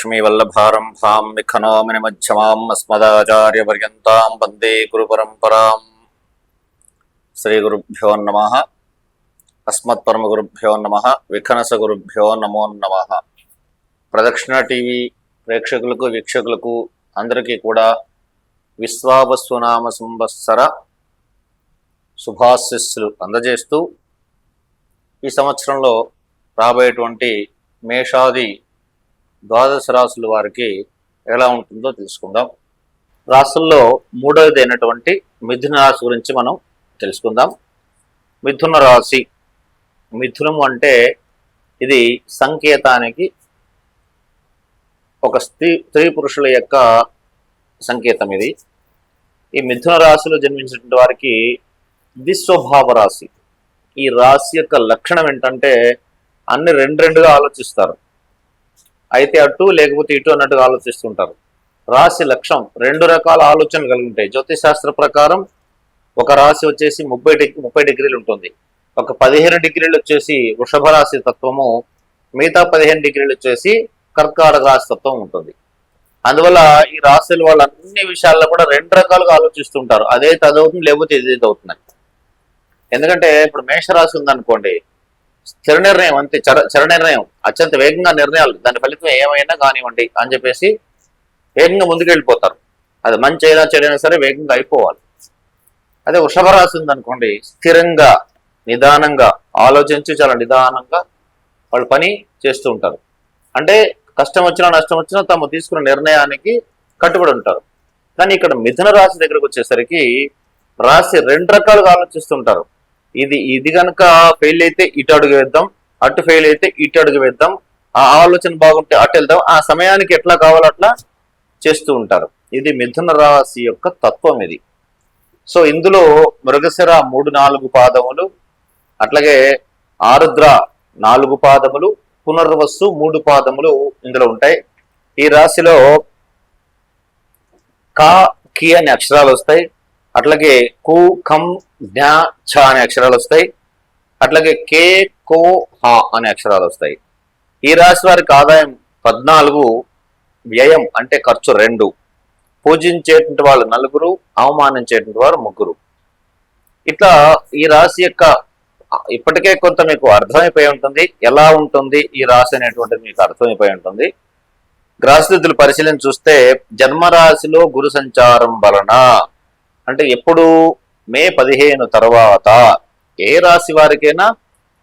లక్ష్మీవల్లభారంభాం విఖనోమిని మధ్యమాం అస్మదాచార్యపర్యంతాం వందే గురు పరంపరాం శ్రీ గురుభ్యో నమ అస్మత్పరమ గురుభ్యో నమ విఖనస గురుభ్యో నమో నమ ప్రదక్షిణ టీవీ ప్రేక్షకులకు వీక్షకులకు అందరికీ కూడా విశ్వావస్వనామ సంవత్సర శుభాశిస్సులు అందజేస్తూ ఈ సంవత్సరంలో రాబోయేటువంటి మేషాది ద్వాదశ రాశుల వారికి ఎలా ఉంటుందో తెలుసుకుందాం. రాసుల్లో మూడవది అయినటువంటి మిథున రాశి గురించి మనం తెలుసుకుందాం. మిథున రాశి మిథునం అంటే ఇది సంకేతానికి ఒక స్త్రీ స్త్రీ పురుషుల యొక్క సంకేతం ఇది. ఈ మిథున రాశిలో జన్మించినటువంటి వారికి దిస్వభావ రాశి. ఈ రాశి యొక్క లక్షణం ఏంటంటే అన్ని రెండు రెండుగా ఆలోచిస్తారు. అయితే అటు లేకపోతే ఇటు అన్నట్టుగా ఆలోచిస్తుంటారు. రాశి లక్ష్యం రెండు రకాల ఆలోచనలు కలిగి ఉంటాయి. జ్యోతిష్శాస్త్ర ప్రకారం ఒక రాశి వచ్చేసి ముప్పై డిగ్రీ ముప్పై డిగ్రీలు ఉంటుంది. ఒక పదిహేను డిగ్రీలు వచ్చేసి వృషభ రాశి తత్వము మిగతా పదిహేను డిగ్రీలు వచ్చేసి కర్కాటక రాశి తత్వం ఉంటుంది. అందువల్ల ఈ రాశుల వాళ్ళు అన్ని విషయాల్లో కూడా రెండు రకాలుగా ఆలోచిస్తుంటారు. అదే తదవుతుంది లేకపోతే ఇది అవుతుంది ఎందుకంటే ఇప్పుడు మేషరాశి ఉందనుకోండి స్థిర నిర్ణయం అంతే. చర చర నిర్ణయం అత్యంత వేగంగా నిర్ణయాలు. దాని ఫలితం ఏమైనా కానివ్వండి అని చెప్పేసి వేగంగా ముందుకెళ్ళిపోతారు. అది మంచి అయినా చెడైనా సరే వేగంగా అయిపోవాలి. అదే వృషభ రాశి ఉందనుకోండి స్థిరంగా నిదానంగా ఆలోచించి చాలా నిదానంగా వాళ్ళు పని చేస్తూ ఉంటారు. అంటే కష్టం వచ్చినా నష్టం వచ్చినా తాము తీసుకున్న నిర్ణయానికి కట్టుబడి ఉంటారు. కానీ ఇక్కడ మిథున రాశి దగ్గరకు వచ్చేసరికి రాశి రెండు రకాలుగా ఆలోచిస్తుంటారు ఇది ఇది కనుక ఫెయిల్ అయితే ఇటు అడుగు వేద్దాం అటు ఫెయిల్ అయితే ఇటు అడుగు వేద్దాం. ఆ ఆలోచన బాగుంటే అటు వెళ్దాం. ఆ సమయానికి ఎట్లా కావాలో అట్లా చేస్తూ ఉంటారు. ఇది మిథున రాశి యొక్క తత్వం ఇది. సో ఇందులో మృగశిర మూడు నాలుగు పాదములు అట్లాగే ఆరుద్ర నాలుగు పాదములు పునర్వస్సు మూడు పాదములు ఇందులో ఉంటాయి. ఈ రాశిలో కా కి అనే అక్షరాలు వస్తాయి. అట్లాగే కు ఖం జ్ఞా ఛ అనే అక్షరాలు వస్తాయి. అట్లాగే కే కో హ అనే అక్షరాలు వస్తాయి. ఈ రాశి వారికి ఆదాయం పద్నాలుగు వ్యయం అంటే ఖర్చు రెండు. పూజించేటువంటి వాళ్ళు నలుగురు అవమానించేటువంటి వారు ముగ్గురు. ఇట్లా ఈ రాశి యొక్క ఇప్పటికే కొంత మీకు అర్థమైపోయి ఉంటుంది. ఎలా ఉంటుంది ఈ రాశి అనేటువంటిది మీకు అర్థమైపోయి ఉంటుంది. గ్రహస్థితులు పరిశీలన చూస్తే జన్మరాశిలో గురు సంచారం వలన అంటే ఎప్పుడు? మే పదిహేను తర్వాత. ఏ రాశి వారికైనా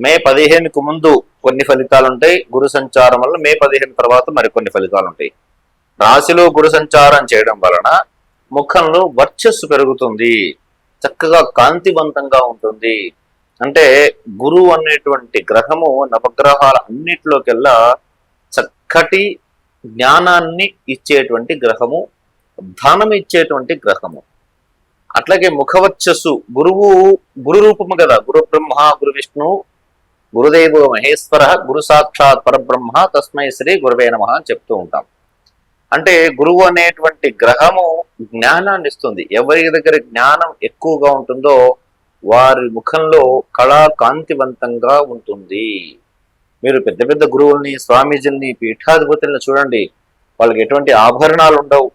మే పదిహేనుకు ముందు కొన్ని ఫలితాలు ఉంటాయి. గురు సంచారం వల్ల మే పదిహేను తర్వాత మరికొన్ని ఫలితాలు ఉంటాయి. రాశిలో గురు సంచారం చేయడం వలన ముఖంలో వర్చస్సు పెరుగుతుంది. చక్కగా కాంతివంతంగా ఉంటుంది. అంటే గురువు అనేటువంటి గ్రహము నవగ్రహాల అన్నిటిలోకెల్లా చక్కటి జ్ఞానాన్ని ఇచ్చేటువంటి గ్రహము ధనం ఇచ్చేటువంటి గ్రహము. అట్లాగే ముఖవర్చస్సు గురువు గురు రూపము కదా గురు బ్రహ్మ గురు విష్ణు గురుదేవు మహేశ్వర గురు సాక్షాత్ పరబ్రహ్మ తస్మై శ్రీ గురువే నమ అని చెప్తూ ఉంటాం. అంటే గురువు అనేటువంటి గ్రహము జ్ఞానాన్ని ఇస్తుంది ఎవరి దగ్గర జ్ఞానం ఎక్కువగా ఉంటుందో వారి ముఖంలో కళా కాంతివంతంగా ఉంటుంది. మీరు పెద్ద పెద్ద గురువుల్ని స్వామీజీల్ని పీఠాధిపతుల్ని చూడండి. వాళ్ళకి ఎటువంటి ఆభరణాలు ఉండవు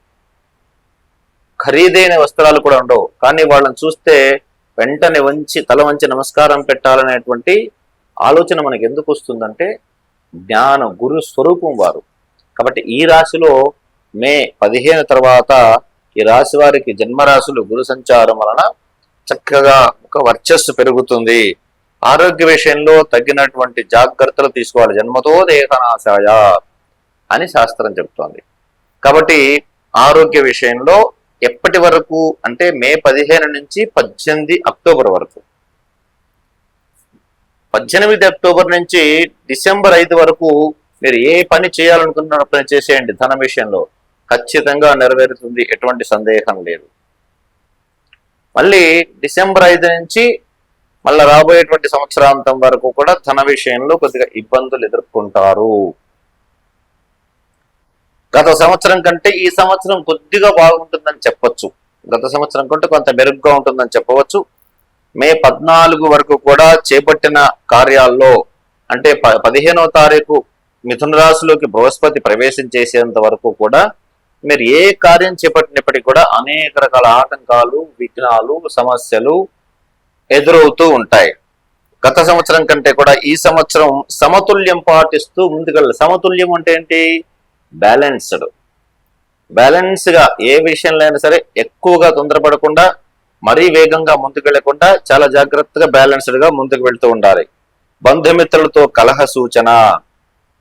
ఖరీదైన వస్త్రాలు కూడా ఉండవు. కానీ వాళ్ళని చూస్తే వెంటనే వంచి తల వంచి నమస్కారం పెట్టాలనేటువంటి ఆలోచన మనకు ఎందుకు వస్తుందంటే జ్ఞానం గురు స్వరూపం వారు. కాబట్టి ఈ రాశిలో మే పదిహేను తర్వాత ఈ రాశి వారికి జన్మరాశులు గురు సంచారం వలన చక్కగా ఒక వర్చస్సు పెరుగుతుంది. ఆరోగ్య విషయంలో తగినటువంటి జాగ్రత్తలు తీసుకోవాలి. జన్మతో దేహనాశాయ అని శాస్త్రం చెబుతోంది కాబట్టి ఆరోగ్య విషయంలో ఎప్పటి వరకు అంటే మే పదిహేను నుంచి పద్దెనిమిది అక్టోబర్ వరకు. పద్దెనిమిది అక్టోబర్ నుంచి డిసెంబర్ ఐదు వరకు మీరు ఏ పని చేయాలనుకున్న పని చేసేయండి ధన విషయంలో. ఖచ్చితంగా నెరవేరుతుంది ఎటువంటి సందేహం లేదు. మళ్ళీ డిసెంబర్ ఐదు నుంచి మళ్ళీ రాబోయేటువంటి సంవత్సరాంతం వరకు కూడా ధన విషయంలో కొద్దిగా ఇబ్బందులు ఎదుర్కొంటారు. గత సంవత్సరం కంటే ఈ సంవత్సరం కొద్దిగా బాగుంటుందని చెప్పొచ్చు. గత సంవత్సరం కంటే కొంత మెరుగ్గా ఉంటుందని చెప్పవచ్చు. మే పద్నాలుగు వరకు కూడా చేపట్టిన కార్యాల్లో అంటే ప పదిహేనవ తారీఖు మిథున రాశిలోకి బృహస్పతి ప్రవేశం చేసేంత వరకు కూడా మీరు ఏ కార్యం చేపట్టినప్పటికీ కూడా అనేక రకాల ఆటంకాలు విఘ్నాలు సమస్యలు ఎదురవుతూ ఉంటాయి. గత సంవత్సరం కంటే కూడా ఈ సంవత్సరం సమతుల్యం పాటిస్తూ ముందుకెళ్ళాలి సమతుల్యం అంటే ఏంటి? బ్యాలెన్స్డ్ బ్యాలెన్స్గా ఏ విషయంలో అయినా సరే ఎక్కువగా తొందరపడకుండా మరీ వేగంగా ముందుకెళ్ళకుండా చాలా జాగ్రత్తగా బ్యాలెన్స్డ్గా ముందుకు వెళ్తూ ఉండాలి. బంధుమిత్రులతో కలహ సూచన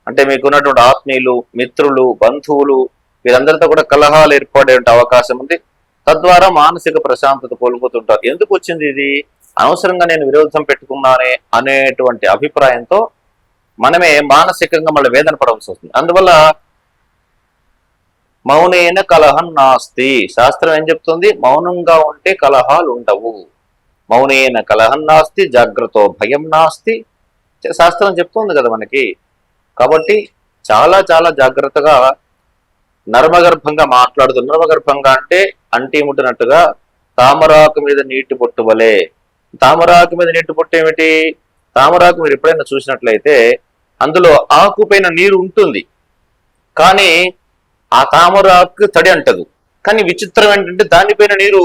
అంటే మీకున్నటువంటి ఆత్మీయులు మిత్రులు బంధువులు వీరందరితో కూడా కలహాలు ఏర్పడే అవకాశం ఉంది. తద్వారా మానసిక ప్రశాంతత కోల్పోతుంటారు. ఎందుకు వచ్చింది ఇది? అనవసరంగా నేను విరోధం పెట్టుకున్నానే అనేటువంటి అభిప్రాయంతో మనమే మానసికంగా మళ్ళీ వేదన పడవలసి వస్తుంది. అందువల్ల మౌనేన కలహం నాస్తి. శాస్త్రం ఏం చెప్తుంది? మౌనంగా ఉంటే కలహాలు ఉండవు. మౌనేన కలహం నాస్తి జాగ్రత్త భయం నాస్తి. శాస్త్రం చెప్తుంది కదా మనకి. కాబట్టి చాలా చాలా జాగ్రత్తగా నర్మగర్భంగా మాట్లాడుతూ నర్మగర్భంగా అంటే అంటి ముట్టినట్టుగా తామరాకు మీద నీటి బొట్టు వలె. తామరాకు మీద నీటి బొట్టు ఏమిటి? తామరాకు మీరు ఎప్పుడైనా చూసినట్లయితే అందులో ఆకుపైన నీరు ఉంటుంది. కానీ ఆ తామరాకు తడి అంటదు. కానీ విచిత్రం ఏంటంటే దానిపైన నీరు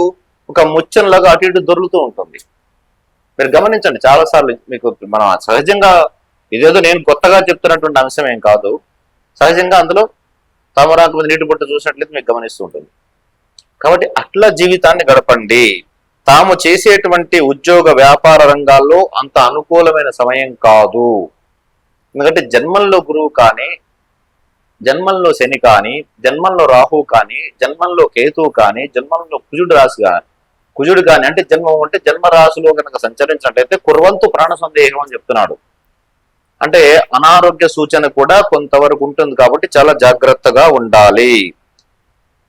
ఒక ముచ్చంలాగా అటు ఇటు దొరుకుతూ ఉంటుంది. మీరు గమనించండి చాలా సార్లు మీకు మనం సహజంగా ఇదేదో నేను కొత్తగా చెప్తున్నటువంటి అంశం ఏం కాదు. సహజంగా అందులో తామరాకు మీద నీటి బొట్టు చూసినట్లయితే మీకు గమనిస్తూ ఉంటుంది. కాబట్టి అట్లా జీవితాన్ని గడపండి. తాము చేసేటువంటి ఉద్యోగ వ్యాపార రంగాల్లో అంత అనుకూలమైన సమయం కాదు. ఎందుకంటే జన్మంలో గురువు కానీ జన్మంలో శని కానీ జన్మంలో రాహు కానీ జన్మంలో కేతువు కానీ జన్మంలో కుజుడు రాశి కానీ కుజుడు కానీ అంటే జన్మం అంటే జన్మ రాశిలో కనుక సంచరించినట్టయితే కుర్వంతు ప్రాణ సందేహం అని చెప్తున్నాడు. అంటే అనారోగ్య సూచన కూడా కొంతవరకు ఉంటుంది కాబట్టి చాలా జాగ్రత్తగా ఉండాలి.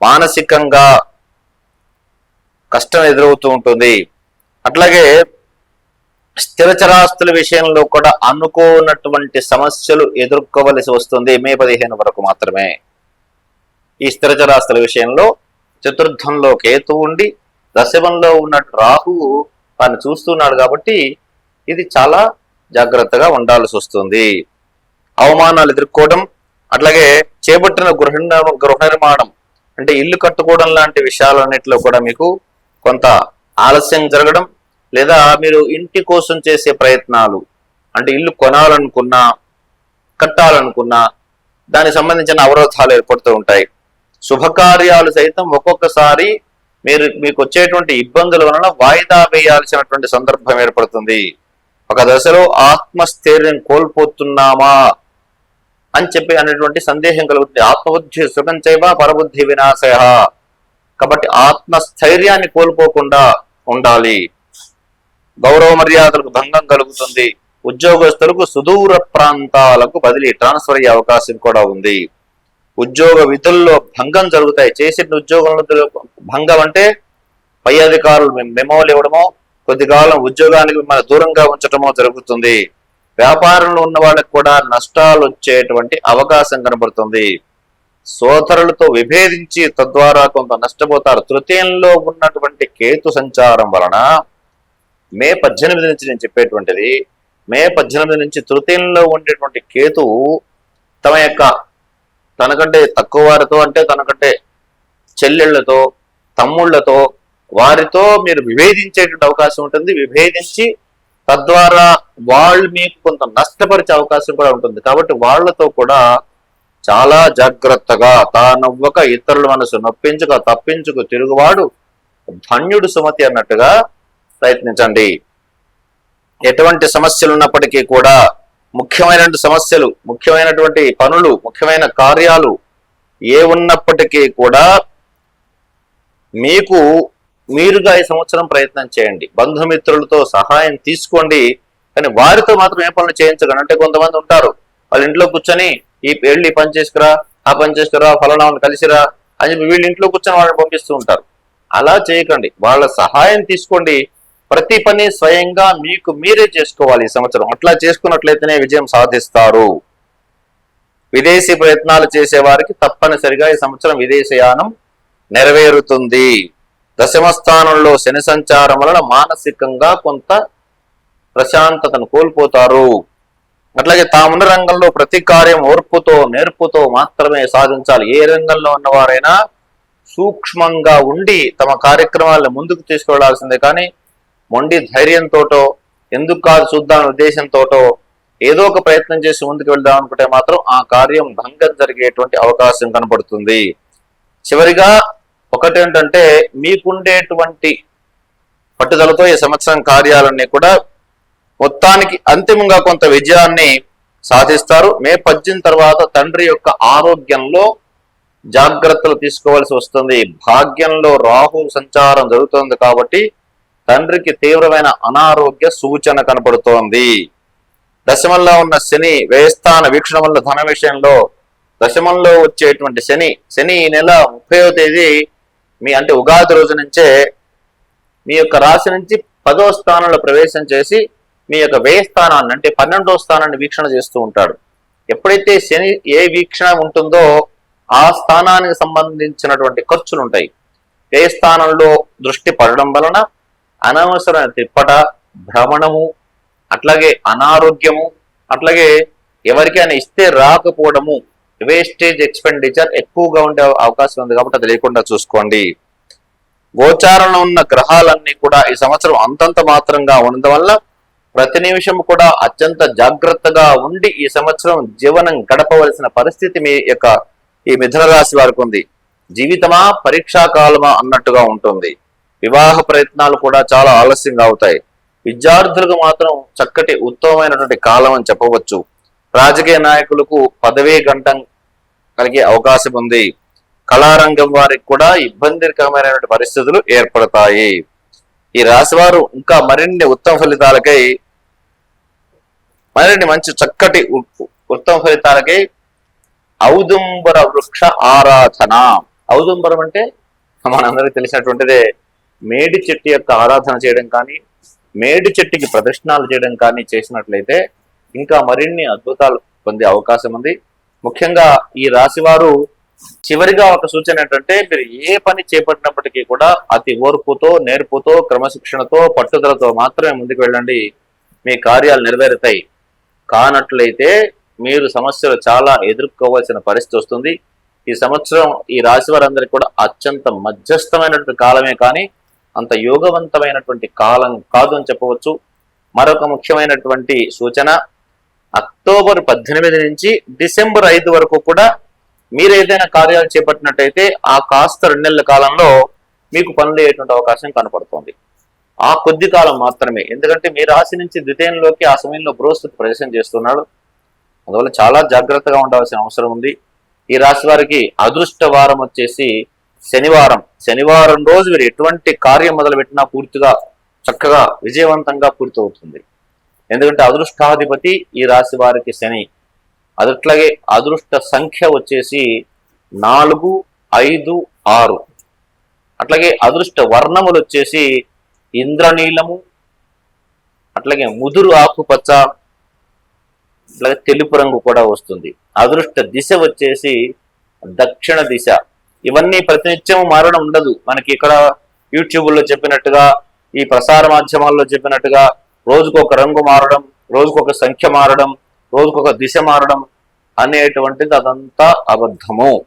మానసికంగా కష్టం ఎదురవుతూ ఉంటుంది. అట్లాగే స్థిరచరాస్తుల విషయంలో కూడా అనుకోనటువంటి సమస్యలు ఎదుర్కోవలసి వస్తుంది. మే పదిహేను వరకు మాత్రమే. ఈ స్థిరచరాస్తుల విషయంలో చతుర్థంలో కేతు ఉండి దశమంలో ఉన్న రాహువు తాను చూస్తున్నాడు కాబట్టి ఇది చాలా జాగ్రత్తగా ఉండాల్సి వస్తుంది. అవమానాలు ఎదుర్కోవడం అట్లాగే చేపట్టిన గృహ గృహ నిర్మాణం అంటే ఇల్లు కట్టుకోవడం లాంటి విషయాలన్నింటిలో కూడా మీకు కొంత ఆలస్యం జరగడం లేదా మీరు ఇంటి కోసం చేసే ప్రయత్నాలు అంటే ఇల్లు కొనాలనుకున్నా కట్టాలనుకున్నా దానికి సంబంధించిన అవరోధాలు ఏర్పడుతూ ఉంటాయి. శుభకార్యాలు సైతం ఒక్కొక్కసారి మీరు మీకు వచ్చేటువంటి ఇబ్బందుల వలన వాయిదా వేయాల్సినటువంటి సందర్భం ఏర్పడుతుంది. ఒక దశలో ఆత్మస్థైర్యం కోల్పోతున్నామా అని చెప్పి అనేటువంటి సందేహం కలుగుతుంది. ఆత్మబుద్ధి సుఖం చేయవా పరబుద్ధి వినాశయ. కాబట్టి ఆత్మస్థైర్యాన్ని కోల్పోకుండా ఉండాలి. గౌరవ మర్యాదలకు భంగం కలుగుతుంది. ఉద్యోగస్తులకు సుదూర ప్రాంతాలకు బదిలీ ట్రాన్స్ఫర్ అయ్యే అవకాశం కూడా ఉంది. ఉద్యోగ విధుల్లో భంగం జరుగుతాయి. చేసిన ఉద్యోగంలో భంగం అంటే పై అధికారులు మెమోలు ఇవ్వడమో కొద్ది కాలం ఉద్యోగానికి మిమ్మల్ని దూరంగా ఉంచటమో జరుగుతుంది. వ్యాపారంలో ఉన్న వాళ్ళకి కూడా నష్టాలు వచ్చేటువంటి అవకాశం కనబడుతుంది. సోదరులతో విభేదించి తద్వారా కొంత నష్టపోతారు. తృతీయంలో ఉన్నటువంటి కేతు సంచారం వలన మే పద్దెనిమిది నుంచి నేను చెప్పేటువంటిది మే పద్దెనిమిది నుంచి తృతీయంలో ఉండేటువంటి కేతువు తమ యొక్క తనకంటే తక్కువ వారితో అంటే తనకంటే చెల్లెళ్ళతో తమ్ముళ్ళతో వారితో మీరు విభేదించేటువంటి అవకాశం ఉంటుంది. విభేదించి తద్వారా వాళ్ళు మీకు కొంత నష్టపరిచే అవకాశం కూడా ఉంటుంది. కాబట్టి వాళ్ళతో కూడా చాలా జాగ్రత్తగా తానవ్వక ఇతరుల మనసు నొప్పించుక తప్పించుకు తిరుగువాడు ధన్యుడు సుమతి అన్నట్టుగా ప్రయత్నించండి. ఎటువంటి సమస్యలు ఉన్నప్పటికీ కూడా ముఖ్యమైన సమస్యలు ముఖ్యమైనటువంటి పనులు ముఖ్యమైన కార్యాలు ఏ ఉన్నప్పటికీ కూడా మీకు మీరుగా ఈ సంవత్సరం ప్రయత్నం చేయండి. బంధుమిత్రులతో సహాయం తీసుకోండి. కానీ వారితో మాత్రం ఏ పనులు చేయించకండి. అంటే కొంతమంది ఉంటారు వాళ్ళ ఇంట్లో కూర్చొని ఈ వెళ్ళి పని చేసుకురా ఆ పని చేసుకురా ఫలానా కలిసిరా అని చెప్పి వీళ్ళ ఇంట్లో కూర్చొని వాళ్ళని పంపిస్తూ ఉంటారు. అలా చేయకండి. వాళ్ళ సహాయం తీసుకోండి. ప్రతి పని స్వయంగా మీకు మీరే చేసుకోవాలి ఈ సంవత్సరం. అట్లా చేసుకున్నట్లయితేనే విజయం సాధిస్తారు. విదేశీ ప్రయత్నాలు చేసేవారికి తప్పనిసరిగా ఈ సంవత్సరం విదేశయానం నెరవేరుతుంది. దశమ స్థానంలో శని సంచారం వలన మానసికంగా కొంత ప్రశాంతతను కోల్పోతారు. అట్లాగే తామున్న రంగంలో ప్రతి కార్యం ఓర్పుతో నేర్పుతో మాత్రమే సాధించాలి. ఏ రంగంలో ఉన్నవారైనా సూక్ష్మంగా ఉండి తమ కార్యక్రమాలను ముందుకు తీసుకెళ్ళాల్సిందే కానీ మొండి ధైర్యంతోటో ఎందుకు కాదు చూద్దాం ఉద్దేశంతోటో ఏదో ఒక ప్రయత్నం చేసి ముందుకు వెళ్దాం అనుకుంటే మాత్రం ఆ కార్యం భంగం జరిగేటువంటి అవకాశం కనపడుతుంది చివరిగా ఒకటి ఏంటంటే మీకుండేటువంటి పట్టుదలతో ఈ సంవత్సరం కార్యాలన్నీ కూడా మొత్తానికి అంతిమంగా కొంత విజయాన్ని సాధిస్తారు. మే పద్దెనిమిది తర్వాత తండ్రి యొక్క ఆరోగ్యంలో జాగ్రత్తలు తీసుకోవాల్సి వస్తుంది. భాగ్యంలో రాహు సంచారం జరుగుతుంది కాబట్టి తండ్రికి తీవ్రమైన అనారోగ్య సూచన కనపడుతోంది. దశమంలో ఉన్న శని వ్యయస్థాన వీక్షణ వల్ల ధన విషయంలో దశమంలో వచ్చేటువంటి శని శని ఈ నెల ముప్పైవ తేదీ మీ అంటే ఉగాది రోజు నుంచే మీ యొక్క రాశి నుంచి పదో స్థానంలో ప్రవేశం చేసి మీ యొక్క వ్యయ స్థానాన్ని అంటే పన్నెండో స్థానాన్ని వీక్షణ చేస్తూ ఉంటాడు. ఎప్పుడైతే శని ఏ వీక్షణ ఉంటుందో ఆ స్థానానికి సంబంధించినటువంటి ఖర్చులు ఉంటాయి వ్యయ స్థానంలో దృష్టి పడడం వలన అనవసరమైన తిప్పట భ్రమణము అట్లాగే అనారోగ్యము అట్లాగే ఎవరికైనా ఇస్తే రాకపోవడము వేస్టేజ్ ఎక్స్పెండిచర్ ఎక్కువగా ఉండే అవకాశం ఉంది కాబట్టి అది లేకుండా చూసుకోండి. గోచారంలో ఉన్న గ్రహాలన్నీ కూడా ఈ సంవత్సరం అంతంత మాత్రంగా ఉండడం వల్ల ప్రతి నిమిషం కూడా అత్యంత జాగ్రత్తగా ఉండి ఈ సంవత్సరం జీవనం గడపవలసిన పరిస్థితి మీ యొక్క ఈ మిథున రాశి వారికి ఉంది. జీవితమా పరీక్షా కాలమా అన్నట్టుగా ఉంటుంది. వివాహ ప్రయత్నాలు కూడా చాలా ఆలస్యంగా అవుతాయి. విద్యార్థులకు మాత్రం చక్కటి ఉత్తమమైనటువంటి కాలం అని చెప్పవచ్చు. రాజకీయ నాయకులకు పదవీ గంటం కలిగే అవకాశం ఉంది. కళారంగం వారికి కూడా ఇబ్బందికరమైనటువంటి పరిస్థితులు ఏర్పడతాయి. ఈ రాశివారు ఇంకా మరిన్ని ఉత్తమ ఫలితాలకై మరిన్ని మంచి చక్కటి ఉత్తమ ఫలితాలకై ఔదుంబర వృక్ష ఆరాధన. ఔదుంబరం అంటే మనందరికీ తెలిసినటువంటిదే. మేడి చెట్టు యొక్క ఆరాధన చేయడం కానీ మేడి చెట్టుకి ప్రదర్శనలు చేయడం కానీ చేసినట్లయితే ఇంకా మరిన్ని అద్భుతాలు పొందే అవకాశం ఉంది. ముఖ్యంగా ఈ రాశివారు చివరిగా ఒక సూచన ఏంటంటే మీరు ఏ పని చేపట్టినప్పటికీ కూడా అతి ఓర్పుతో నేర్పుతో క్రమశిక్షణతో పట్టుదలతో మాత్రమే ముందుకు వెళ్ళండి. మీ కార్యాలు నెరవేరుతాయి. కానట్లయితే మీరు సమస్యలు చాలా ఎదుర్కోవాల్సిన పరిస్థితి వస్తుంది. ఈ సంవత్సరం ఈ రాశి వారందరికీ కూడా అత్యంత మధ్యస్థమైనటువంటి కాలమే కానీ అంత యోగవంతమైనటువంటి కాలం కాదు అని చెప్పవచ్చు. మరొక ముఖ్యమైనటువంటి సూచన అక్టోబర్ పద్దెనిమిది నుంచి డిసెంబర్ ఐదు వరకు కూడా మీరు ఏదైనా కార్యాలు చేపట్టినట్టయితే ఆ కాస్త రెండు నెలల కాలంలో మీకు పనులు అయ్యేటువంటి అవకాశం కనపడుతోంది. ఆ కొద్ది కాలం మాత్రమే. ఎందుకంటే మీ రాశి నుంచి ద్వితీయంలోకి ఆ సమయంలో బృహస్పతి ప్రవేశం చేస్తున్నాడు. అందువల్ల చాలా జాగ్రత్తగా ఉండాల్సిన అవసరం ఉంది. ఈ రాశి వారికి అదృష్ట వారం వచ్చేసి శనివారం. శనివారం రోజు మీరు ఎటువంటి కార్యం మొదలుపెట్టినా పూర్తిగా చక్కగా విజయవంతంగా పూర్తవుతుంది. ఎందుకంటే అదృష్టాధిపతి ఈ రాశి వారికి శని. అదట్లాగే అదృష్ట సంఖ్య వచ్చేసి నాలుగు ఐదు ఆరు. అట్లాగే అదృష్ట వర్ణములు వచ్చేసి ఇంద్రనీలము అట్లాగే ముదురు ఆకుపచ్చ అట్లాగే తెలుపు రంగు కూడా వస్తుంది. అదృష్ట దిశ వచ్చేసి దక్షిణ దిశ. ఇవన్నీ ప్రతినిత్యం మారడం ఉండదు. మనకి ఇక్కడ యూట్యూబ్లో చెప్పినట్టుగా ఈ ప్రసార మాధ్యమాల్లో చెప్పినట్టుగా రోజుకొక రంగు మారడం రోజుకొక సంఖ్య మారడం రోజుకొక దిశ మారడం అనేటువంటిది అదంతా అబద్ధము.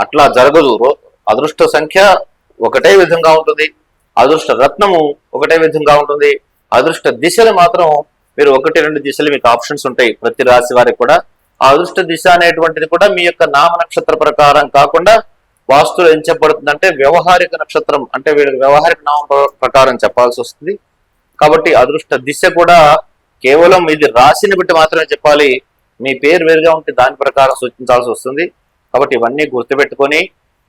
అట్లా జరగదు. రో- అదృష్ట సంఖ్య ఒకటే విధంగా ఉంటుంది. అదృష్ట రత్నము ఒకటే విధంగా ఉంటుంది. అదృష్ట దిశలు మాత్రం మీరు ఒకటి రెండు దిశలు మీకు ఆప్షన్స్ ఉంటాయి. ప్రతి రాశి వారికి కూడా ఆ అదృష్ట దిశ అనేటువంటిది కూడా మీ యొక్క నామ నక్షత్ర ప్రకారం కాకుండా వాస్తులు ఏం చెప్పబడుతుందంటే వ్యవహారిక నక్షత్రం అంటే వీళ్ళకి వ్యవహారిక నామం ప్ర- ప్రకారం చెప్పాల్సి వస్తుంది. కాబట్టి అదృష్ట దిశ కూడా కేవలం ఇది రాశిని బట్టి మాత్రమే చెప్పాలి. మీ పేరు వేరుగా ఉంటే దాని ప్రకారం సూచించాల్సి వస్తుంది. కాబట్టి ఇవన్నీ గుర్తుపెట్టుకొని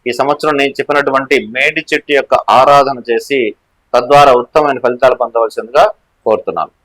ఈ సంవత్సరం నేను చెప్పినటువంటి మేడి చెట్టు యొక్క ఆరాధన చేసి తద్వారా ఉత్తమమైన ఫలితాలు పొందవలసిందిగా కోరుతున్నాను.